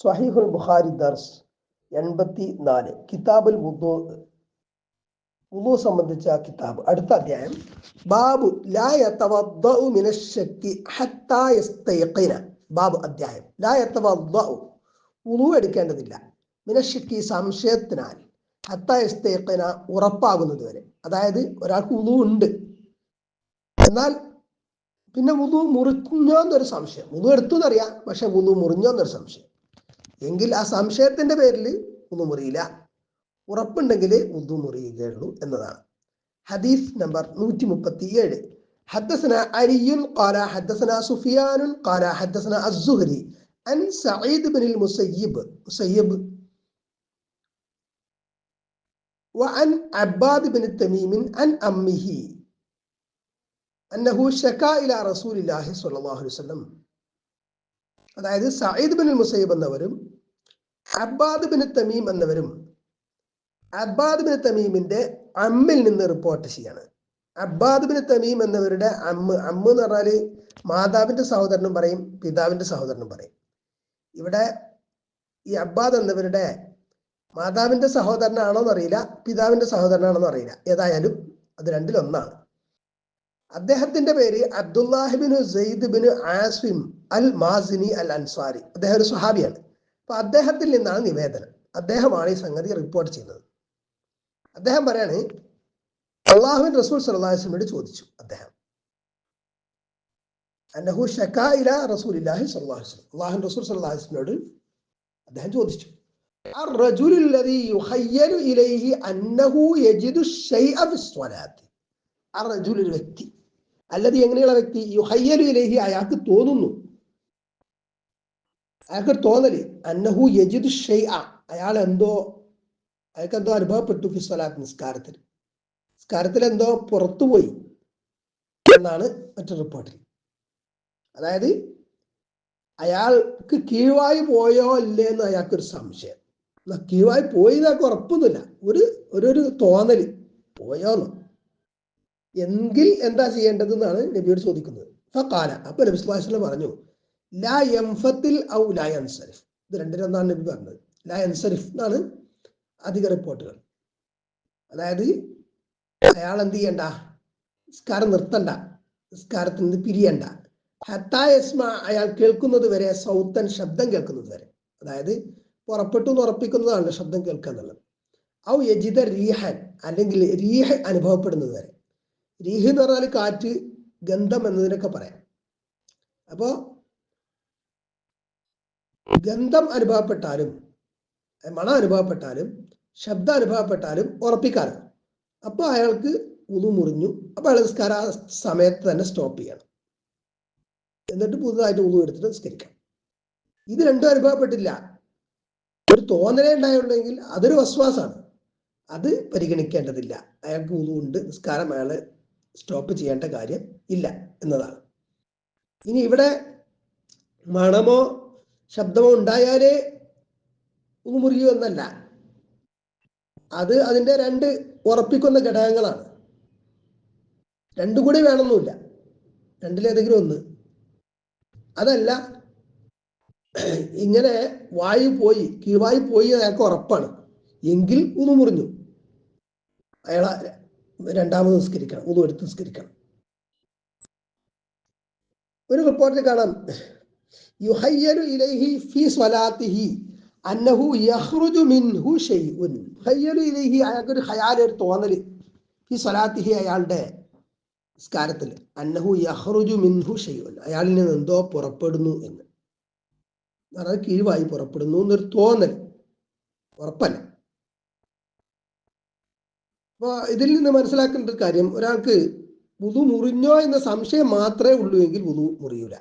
സ്വഹീഹുൽ ബുഖാരി ദർസ് എൺപത്തി നാല് കിതാബുൽ വുദു വുദു സംബന്ധിച്ച കിതാബ്. അടുത്ത അധ്യായം. ബാബു ലാ യതവദ്ദഉ മിനശ്ശക്കി ഹത്താ യസ്തയഖിന ബാബു അധ്യായം. ലാ യതവദ്ദഉ വുദു എടുക്കേണ്ടതില്ല. മിനശ്ശക്കി സംശയത്തിനാൽ ഹത്താ യസ്തയഖിന ഉറപ്പാകുന്നത് അതായത് ഒരാൾക്ക് വുദു ഉണ്ട്. എന്നാൽ പിന്നെ വുദു മുറിഞ്ഞോന്നൊരു സംശയം വുദു എടുത്തു എന്നറിയാം പക്ഷെ വുദു മുറിഞ്ഞോന്നൊരു സംശയം എങ്കിൽ ആ സംശയത്തിന്റെ പേരിൽ വുദു മുറിയില്ല ഉറപ്പുണ്ടെങ്കിൽ വുദു മുറിയുകയുള്ളൂ എന്നതാണ് ഹദീസ് നമ്പർ നൂറ്റി മുപ്പത്തി ഏഴ് حدثنا علي قال حدثنا سفيان قال حدثنا الزهري عن سعيد بن المسيب مسيب وعن عباد بن التميم عن أمه അന്നഹു റസൂലില്ലാഹി സ്വല്ലല്ലാഹു അലൈഹി വസല്ലം. അതായത് സയ്യിദ് ബിൻ മുസൈബ് എന്നവരും അബ്ബാദ് ബിൻ തമീം എന്നവരും അബ്ബാദ് ബിൻ തമീമിന്റെ അമ്മിൽ നിന്ന് റിപ്പോർട്ട് ചെയ്യാണ്. അബ്ബാദ് ബിൻ തമീം എന്നവരുടെ അമ്മ അമ്മ എന്ന് പറഞ്ഞാൽ മാതാവിന്റെ സഹോദരനും പറയും പിതാവിന്റെ സഹോദരനും പറയും. ഇവിടെ ഈ അബ്ബാദ് എന്നവരുടെ മാതാവിന്റെ സഹോദരനാണോ എന്നറിയില്ല പിതാവിന്റെ സഹോദരനാണോ എന്നറിയില്ല ഏതായാലും അത് രണ്ടിലൊന്നാണ്. അദ്ദേഹത്തിന്റെ പേര് അബ്ദുല്ലാഹിബിന് Zaid bin Asim al Mazini al Ansari. അദ്ദേഹം ഒരു സുഹാബിയാണ് അപ്പൊ അദ്ദേഹത്തിൽ നിന്നാണ് നിവേദനം. അദ്ദേഹമാണ് ഈ സംഗതി റിപ്പോർട്ട് ചെയ്യുന്നത്. അദ്ദേഹം പറയാണ് അള്ളാഹുബിൻ റസൂൽ സല്ലാസ്ലമിയോട് ചോദിച്ചു അദ്ദേഹം. അന്നഹു ഷക്കാ ഇല റസൂൽ ഇല്ലാഹി സല്ലാഹുസ്ലം അള്ളാഹു റസൂൽ സല്ലാഹുസ്ലിനോട് അദ്ദേഹം ചോദിച്ചു. ഒരു വ്യക്തി. അല്ലത് എങ്ങനെയുള്ള വ്യക്തി? യുഹയ്യലു ഇലേഹി അയാൾക്ക് തോന്നുന്നു. അയാൾക്ക് തോന്നൽ. അന്നഹു യജിദ് ഷെയ് അയാൾ എന്തോ അയാൾക്ക് എന്തോ അനുഭവപ്പെട്ടു ഫിസ്വലാത്ത് നിസ്കാരത്തിൽ. നിസ്കാരത്തിൽ എന്തോ പുറത്തുപോയി എന്നാണ് മറ്റൊരു റിപ്പോർട്ടിൽ. അതായത് അയാൾക്ക് കീഴ്വായി പോയോ ഇല്ലേ എന്ന് അയാൾക്കൊരു സംശയം. കീഴ്വായി പോയി എന്നൊക്കെ ഉറപ്പൊന്നുമില്ല. ഒരു ഒരു തോന്നൽ. പോയോന്ന്. എങ്കിൽ എന്താ ചെയ്യേണ്ടത് എന്നാണ് നബിയോട് ചോദിക്കുന്നത്. ഫക്കാല അപ്പൊ നബി സ്വലാസ്ലം പറഞ്ഞു ലാ എംഫത്തിൽ ഔ ലാ അൻസരിഫ് ഇത് രണ്ടിലൊന്നാണ് നബി പറഞ്ഞത്. ലാ അൻസരിഫ് എന്നാണ് അധിക റിപ്പോർട്ടുകൾ. അതായത് അയാൾ എന്ത് ചെയ്യണ്ട? നിസ്കാരം നിർത്തണ്ട. നിസ്കാരത്തിൽ നിന്ന് പിരിയണ്ട. ഹത്തായസ്മ അയാൾ കേൾക്കുന്നത് വരെ സൗത്തൻ ശബ്ദം കേൾക്കുന്നത് വരെ. അതായത് പുറപ്പെട്ടു എന്ന് ഉറപ്പിക്കുന്നതാണ് ശബ്ദം കേൾക്കുക എന്നുള്ളത്. ഔ യജിത റീഹൻ അല്ലെങ്കിൽ റീഹ അനുഭവപ്പെടുന്നത് വരെ. രീഹ് എന്ന് പറഞ്ഞാൽ കാറ്റ് ഗന്ധം എന്നതിനൊക്കെ പറയാം. അപ്പോ ഗന്ധം അനുഭവപ്പെട്ടാലും മണം അനുഭവപ്പെട്ടാലും ശബ്ദം അനുഭവപ്പെട്ടാലും ഉറപ്പിക്കാറ് അപ്പൊ അയാൾക്ക് ഉതു മുറിഞ്ഞു. അപ്പൊ അയാൾ നിസ്കാര സമയത്ത് തന്നെ സ്റ്റോപ്പ് ചെയ്യണം. എന്നിട്ട് പുതുതായിട്ട് ഉതു എടുത്തിട്ട് നിസ്കരിക്കാം ഇത് രണ്ടും അനുഭവപ്പെട്ടില്ല. ഒരു തോന്നലേ ഉണ്ടായുള്ളെങ്കിൽ അതൊരു വസ്വാസാണ്. അത് പരിഗണിക്കേണ്ടതില്ല. അയാൾക്ക് ഉതു ഉണ്ട് നിസ്കാരം അയാൾ സ്റ്റോപ്പ് ചെയ്യേണ്ട കാര്യം ഇല്ല എന്നതാണ്. ഇനി ഇവിടെ മണമോ ശബ്ദമോ ഉണ്ടായാലേ മുറിയൂ എന്നല്ല. അത് അതിന്റെ രണ്ട് ഉറപ്പിക്കുന്ന ഘടകങ്ങളാണ്. രണ്ടും കൂടി വേണമെന്നില്ല രണ്ടിലേതെങ്കിലും ഒന്ന്. അതല്ല ഇങ്ങനെ വായു പോയി കീഴ്വായു പോയി അയാൾക്ക് ഉറപ്പാണ്. എങ്കിൽ ഒന്ന് മുറിഞ്ഞു. അയാളെ രണ്ടാമത് നിസ്കരിക്കണം ഉതു എടുത്ത് നിസ്കരിക്കണം. ഒരു റിപ്പോർട്ടിൽ കാണാം. യുഹയ്യലു ഇലൈഹി ഫി സ്വലാത്തിഹി അന്നഹു യഹ്റുജു മിൻഹു ഷൈഉൻ. ഹയ്യലു ഇലൈഹി അയാൾക്ക് ഒരു ഖയാൽ ഒരു തോന്നൽ ഫി സ്വലാത്തിഹി അയാളുടെ നിസ്കാരത്തിൽ. അന്നഹു യഹ്റുജു മിൻഹു ഷൈഉൻ. അയാളിൽ നിന്ന് എന്തോ പുറപ്പെടുന്നു എന്ന്. അതായത് കിഴിവായി പുറപ്പെടുന്നു എന്നൊരു തോന്നൽ ഉറപ്പല്ല. അപ്പൊ ഇതിൽ നിന്ന് മനസ്സിലാക്കേണ്ട ഒരു കാര്യം ഒരാൾക്ക് വുതു മുറിഞ്ഞോ എന്ന സംശയം മാത്രമേ ഉള്ളൂ എങ്കിൽ വുതു മുറിയൂല.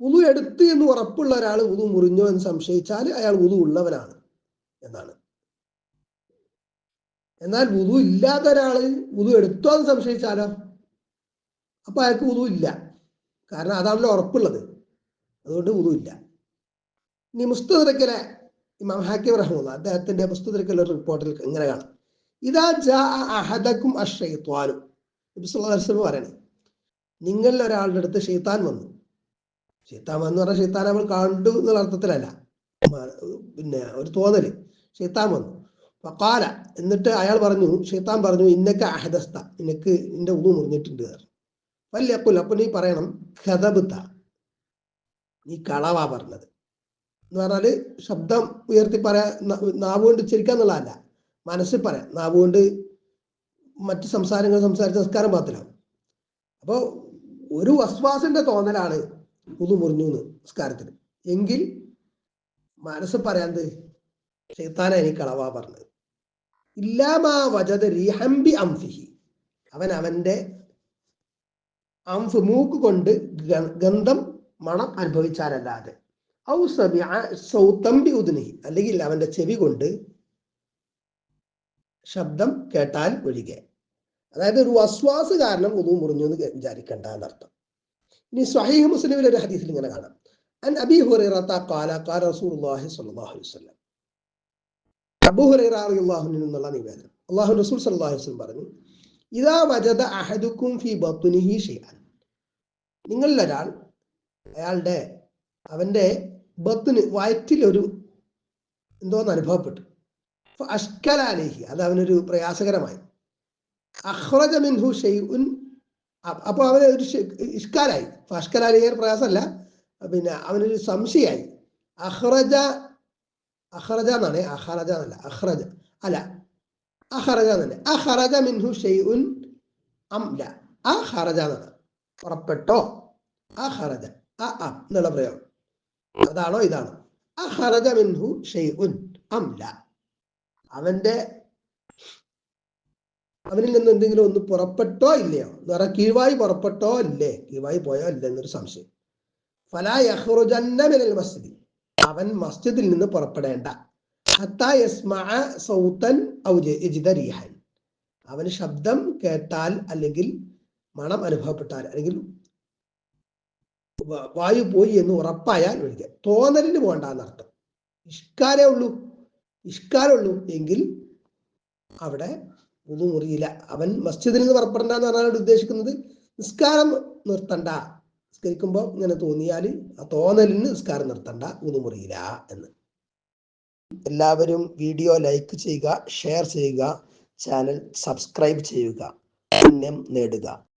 വുതു എടുത്ത് എന്ന് ഉറപ്പുള്ള ഒരാൾ വുതു മുറിഞ്ഞോ എന്ന് സംശയിച്ചാൽ അയാൾ വുതു ഉള്ളവനാണ് എന്നാണ്. എന്നാൽ വുതു ഇല്ലാത്ത ഒരാൾ വുതു എടുത്തോ എന്ന് സംശയിച്ചാലോ? അപ്പൊ അയാൾക്ക് വുതു ഇല്ല. കാരണം അതാണല്ലോ ഉറപ്പുള്ളത്. അതുകൊണ്ട് വുതു ഇല്ല. ഇനി മുസ്തുതിരക്കലെ ഇമാം ഹാക്കിം റഹ്മുള്ള അദ്ദേഹത്തിന്റെ മുസ്തദറക്കിലെ റിപ്പോർട്ടിൽ ഇങ്ങനെ കാണാം. ഇതാ ജാ അഹദക്കും പറയണേ നിങ്ങളിൽ ഒരാളുടെ അടുത്ത് ഷെയ്ത്താൻ വന്നു. ഷെയ്ത്താൻ വന്നു പറഞ്ഞാൽ ഷെയ്ത്താൻ നമ്മൾ കണ്ടു എന്നുള്ള അർത്ഥത്തിലല്ല. പിന്നെ ഒരു തോന്നൽ. ഷെയ്ത്താൻ വന്നു. ഫക്കാല എന്നിട്ട് അയാൾ പറഞ്ഞു ഷെയ്ത്താൻ പറഞ്ഞു ഇന്നൊക്കെ അഹദസ്ത നിനക്ക് നിന്റെ ഉള്ളു മുറിഞ്ഞിട്ടുണ്ട് വല്യ അക്കുൽ അപ്പൊ നീ പറയണം ഖതബുത്ത നീ കളവാ പറഞ്ഞത്. എന്ന് പറഞ്ഞാൽ ശബ്ദം ഉയർത്തി പറയാ നാവ് കൊണ്ട് ഉച്ചരിക്കുക എന്നുള്ളതല്ല മനസ്സിൽ പറയാം. നാവ് കൊണ്ട് മറ്റ് സംസാരങ്ങൾ സംസാരിച്ച സംസ്കാരം പാത്തിലാവും അപ്പോൾ ഒരു വസ്വാസിന്റെ തോന്നലാണ് ഉതു മുറിഞ്ഞു എന്ന് നിസ്കാരത്തിന് എങ്കിൽ മനസ്സ് പറയാന്ത് ചേത്താന എനിക്ക് കളവാ പറഞ്ഞത്. ഇല്ലാമാ വജത് റിഹംബി അംഫിഹി. അവൻ അവന്റെ അംഫ് മൂക്ക് കൊണ്ട് ഗന്ധം മണം അനുഭവിച്ചാലല്ലാതെ. ഔ സമിഅ സൗതം ബി ഉദ്നിഹി. അല്ലെങ്കിൽ അവന്റെ ചെവി കൊണ്ട് ശബ്ദം കേട്ടാൽ ഒഴികെ. അതായത് ഒരു വസ്വാസ് കാരണം ഉദു മുറിഞ്ഞു എന്ന് വിചാരിക്കണ്ട എന്നർത്ഥം. ഇനി സ്വഹീഹ് മുസ്ലിമിൽ ഒരു ഹദീസിൽ ഇങ്ങനെ കാണാം. അൻ അബി ഹുറൈറത്ത ഖാല റസൂലുള്ളാഹി സ്വല്ലല്ലാഹു അലൈഹി വസല്ലം. അബൂ ഹുറൈറ നിവേദനം. റസൂൽ അലൈഹി വസല്ലം പറഞ്ഞു ഇദാ വജദ അഹദുക്കും ഫി ബത്നിഹി ഷൈഅൻ. നിങ്ങളിൽ ഒരാൾ അയാളുടെ അവന്റെ ബത്തിന് വയറ്റിൽ ഒരു എന്തോന്ന് അനുഭവപ്പെട്ടു. അഷ്കലാലേഹി അത് അവനൊരു പ്രയാസകരമായി. അഹ്റജ മിൻഹു ഷെയ്ഉൻ അപ്പോൾ അപ്പൊ അവന് ഒരു ഇഷ്കാലായി. അഷ്കലാലേഹി ഒരു പ്രയാസമല്ല പിന്നെ അവനൊരു സംശയമായി അഹ്റജ അഹ്റജ എന്നാണ് അഹ്റജ എന്നല്ല അഹ്റജ അല്ല അഹ്റജ എന്നല്ല. അഹ്റജ മിൻഹു ഷെയ്ഉൻ അംല. അഹ്റജ എന്നാണ്. പുറപ്പെട്ടോ അഹ്റജ അ എന്നുള്ള പ്രയോഗം. അതാണോ ഇതാണോ? അഹ്റജ മിൻഹു ഷെയ്ഉൻ അം ല അവന്റെ അവനിൽ നിന്ന് എന്തെങ്കിലും ഒന്ന് പുറപ്പെട്ടോ ഇല്ലയോ? എന്ന് പറയാം കീഴ്വായി പുറപ്പെട്ടോ ഇല്ലേ കീഴ്വായി പോയോ ഇല്ല എന്നൊരു സംശയം. ഫലാ യഖ്റുജന്ന മിനൽ മസ്ജിദ്. അവൻ മസ്ജിദിൽ നിന്ന് പുറപ്പെടേണ്ട. അവന് ശബ്ദം കേട്ടാൽ അല്ലെങ്കിൽ മണം അനുഭവപ്പെട്ടാൽ അല്ലെങ്കിൽ വായു പോയി എന്ന് ഉറപ്പായാൽ ഒഴികെ. തോന്നലിന് പോകണ്ട എന്നർത്ഥം. ഇഷ്കാരേ ഉള്ളൂ. ഇഷ്കാരേ ഉള്ളൂ എങ്കിൽ അവിടെ ഒന്നും മുറിയില്ല. അവൻ മസ്ജിദിൽ നിന്ന് പുറപ്പെടണ്ട എന്ന് പറഞ്ഞാൽ ഉദ്ദേശിക്കുന്നത്. നിസ്കാരം നിർത്തണ്ട. നിസ്കരിക്കുമ്പോൾ ഇങ്ങനെ തോന്നിയാൽ ആ തോന്നലിന് നിസ്കാരം നിർത്തണ്ട. ഒന്നും മുറിയില്ല എന്ന്. എല്ലാവരും വീഡിയോ ലൈക്ക് ചെയ്യുക ഷെയർ ചെയ്യുക ചാനൽ സബ്സ്ക്രൈബ് ചെയ്യുക. പുണ്യം നേടുക.